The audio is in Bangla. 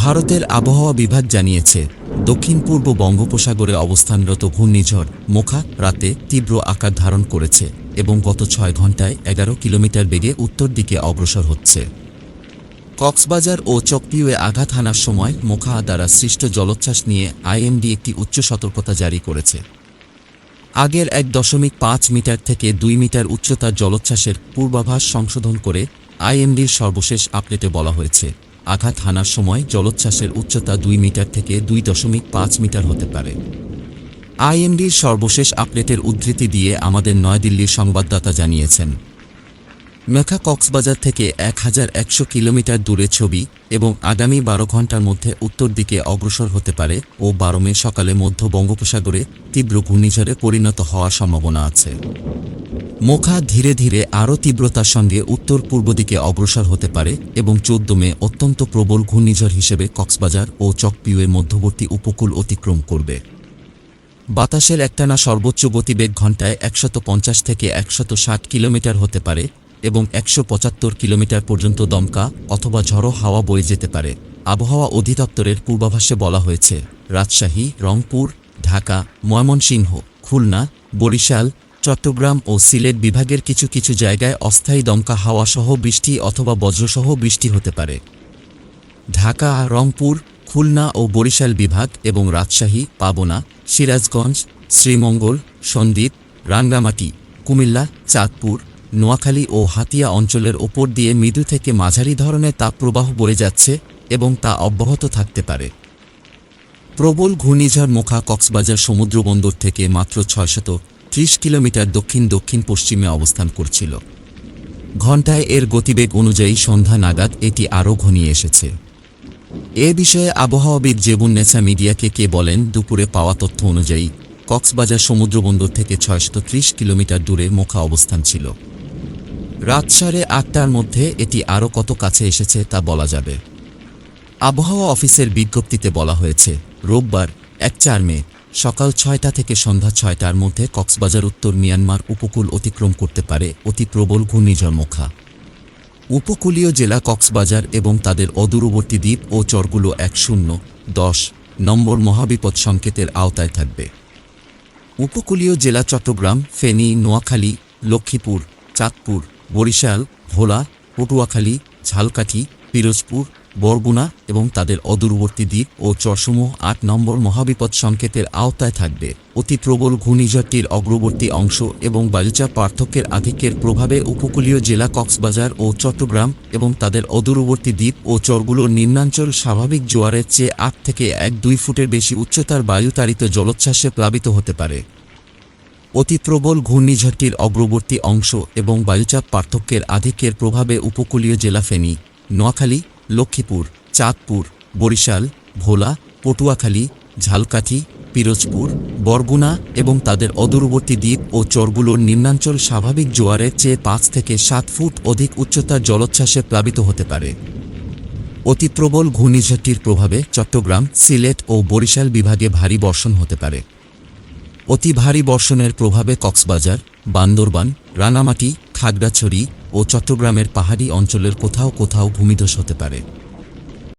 ভারতের আবহাওয়া বিভাগ জানিয়েছে, দক্ষিণ পূর্ব বঙ্গোপসাগরে অবস্থানরত ঘূর্ণিঝড় মোখা রাতে তীব্র আকার ধারণ করেছে এবং গত ছয় ঘন্টায় এগারো কিলোমিটার বেগে উত্তর দিকে অগ্রসর হচ্ছে। কক্সবাজার ও চকপিউয়ে আঘাত হানার সময় মোখা দ্বারা সৃষ্ট জলোচ্ছ্বাস নিয়ে আইএমডি একটি উচ্চ সতর্কতা জারি করেছে। আগের এক দশমিক পাঁচ মিটার থেকে দুই মিটার উচ্চতার জলোচ্ছ্বাসের পূর্বাভাস সংশোধন করে আইএমডির সর্বশেষ আপডেটে বলা হয়েছে। আঘাত হানার সময় জলোচ্ছ্বাসের উচ্চতা দুই মিটার থেকে দুই দশমিক পাঁচ মিটার হতে পারে। আইএমডির সর্বশেষ আপডেটের উদ্ধৃতি দিয়ে আমাদের নয়াদিল্লির সংবাদদাতা জানিয়েছেন। মেখা কক্সবাজার থেকে এক হাজার একশো কিলোমিটার দূরে ছবি এবং আগামী বারো ঘণ্টার মধ্যে উত্তর দিকে অগ্রসর হতে পারে ও বারো মে সকালে মধ্য বঙ্গোপসাগরে তীব্র ঘূর্ণিঝড়ে পরিণত হওয়ার সম্ভাবনা আছে। মোখা ধীরে ধীরে আরও তীব্রতার সঙ্গে উত্তর পূর্ব দিকে অগ্রসর হতে পারে এবং চোদ্দ মে অত্যন্ত প্রবল ঘূর্ণিঝড় হিসেবে কক্সবাজার ও চকপিউয়ের মধ্যবর্তী উপকূল অতিক্রম করবে। বাতাসের একটানা সর্বোচ্চ গতিবেগ ঘন্টায় একশত পঞ্চাশ থেকে একশত ষাট কিলোমিটার হতে পারে এবং একশো পঁচাত্তর কিলোমিটার পর্যন্ত দমকা অথবা ঝড়ো হাওয়া বয়ে যেতে পারে। আবহাওয়া অধিদপ্তরের পূর্বাভাসে বলা হয়েছে, রাজশাহী, রংপুর, ঢাকা, ময়মনসিংহ, খুলনা, বরিশাল, চট্টগ্রাম ও সিলেট বিভাগের কিছু কিছু জায়গায় অস্থায়ী দমকা হাওয়াসহ বৃষ্টি অথবা বজ্রসহ বৃষ্টি হতে পারে। ঢাকা, রংপুর, খুলনা ও বরিশাল বিভাগ এবং রাজশাহী, পাবনা, সিরাজগঞ্জ, শ্রীমঙ্গল, সন্দ্বীপ, রাঙ্গামাটি, কুমিল্লা, চাঁদপুর নোয়াখালী ও হাতিয়া অঞ্চলের ওপর দিয়ে মৃদু থেকে মাঝারি ধরনের তাপপ্রবাহ বয়ে যাচ্ছে এবং তা অব্যাহত থাকতে পারে। প্রবল ঘূর্ণিঝড় মোখা কক্সবাজার সমুদ্রবন্দর থেকে মাত্র ছয়শত ত্রিশ কিলোমিটার দক্ষিণ দক্ষিণ পশ্চিমে অবস্থান করছিল। ঘণ্টায় এর গতিবেগ অনুযায়ী সন্ধ্যা নাগাদ এটি আরও ঘনিয়ে এসেছে। এ বিষয়ে আবহাওয়াবিদ জেবুন্নেসা মিডিয়াকে কে বলেন, দুপুরে পাওয়া তথ্য অনুযায়ী কক্সবাজার সমুদ্রবন্দর থেকে ছয়শত কিলোমিটার দূরে মোখা অবস্থান ছিল। রাত সাড়ে আটটার মধ্যে এটি আরও কত কাছে এসেছে তা বলা যাবে। আবহাওয়া অফিসের বিজ্ঞপ্তিতে বলা হয়েছে, রোববার, এক চার মে, সকাল ছয়টা থেকে সন্ধ্যা ছয়টার মধ্যে কক্সবাজার, উত্তর মিয়ানমার উপকূল অতিক্রম করতে পারে অতি প্রবল ঘূর্ণিঝড় মুখা উপকূলীয় জেলা কক্সবাজার এবং তাদের অদূরবর্তী দ্বীপ ও চরগুলো এক শূন্য, দশ নম্বর মহাবিপদ সংকেতের আওতায় থাকবে। উপকূলীয় জেলা চট্টগ্রাম, ফেনী, নোয়াখালী, লক্ষ্মীপুর, চাঁদপুর বরিশাল, ভোলা, পটুয়াখালী, ঝালকাঠি, পিরোজপুর, বরগুনা এবং তাদের অদূরবর্তী দ্বীপ ও চরসমূহ আট নম্বর মহাবিপদ সংকেতের আওতায় থাকবে। অতি প্রবল ঘূর্ণিঝড়টির অগ্রবর্তী অংশ এবং বায়ুচাপ পার্থক্যের আধিক্যের প্রভাবে উপকূলীয় জেলা কক্সবাজার ও চট্টগ্রাম এবং তাদের অদূরবর্তী দ্বীপ ও চরগুলোর নিম্নাঞ্চল স্বাভাবিক জোয়ারের চেয়ে আট থেকে এক দুই ফুটের বেশি উচ্চতার বায়ুতাড়িত জলোচ্ছ্বাসে প্লাবিত হতে পারে। অতি প্রবল ঘূর্ণিঝড়টির অগ্রবর্তী অংশ এবং বায়ুচাপ পার্থক্যের আধিক্যের প্রভাবে উপকূলীয় জেলা ফেনী, নোয়াখালী, লক্ষ্মীপুর, চাঁদপুর, বরিশাল, ভোলা, পটুয়াখালী, ঝালকাঠি, পিরোজপুর, বরগুনা এবং তাদের অদূরবর্তী দ্বীপ ও চরগুলোর নিম্নাঞ্চল স্বাভাবিক জোয়ারের চেয়ে পাঁচ থেকে সাত ফুট অধিক উচ্চতার জলোচ্ছ্বাসে প্লাবিত হতে পারে। অতি প্রবল ঘূর্ণিঝড়টির প্রভাবে চট্টগ্রাম, সিলেট ও বরিশাল বিভাগে ভারী বর্ষণ হতে পারে। অতি ভারী বর্ষণের প্রভাবে কক্সবাজার, বান্দরবান, রানামাটি, খাগড়াছড়ি ও চট্টগ্রামের পাহাড়ি অঞ্চলের কোথাও কোথাও ভূমিধস হতে পারে।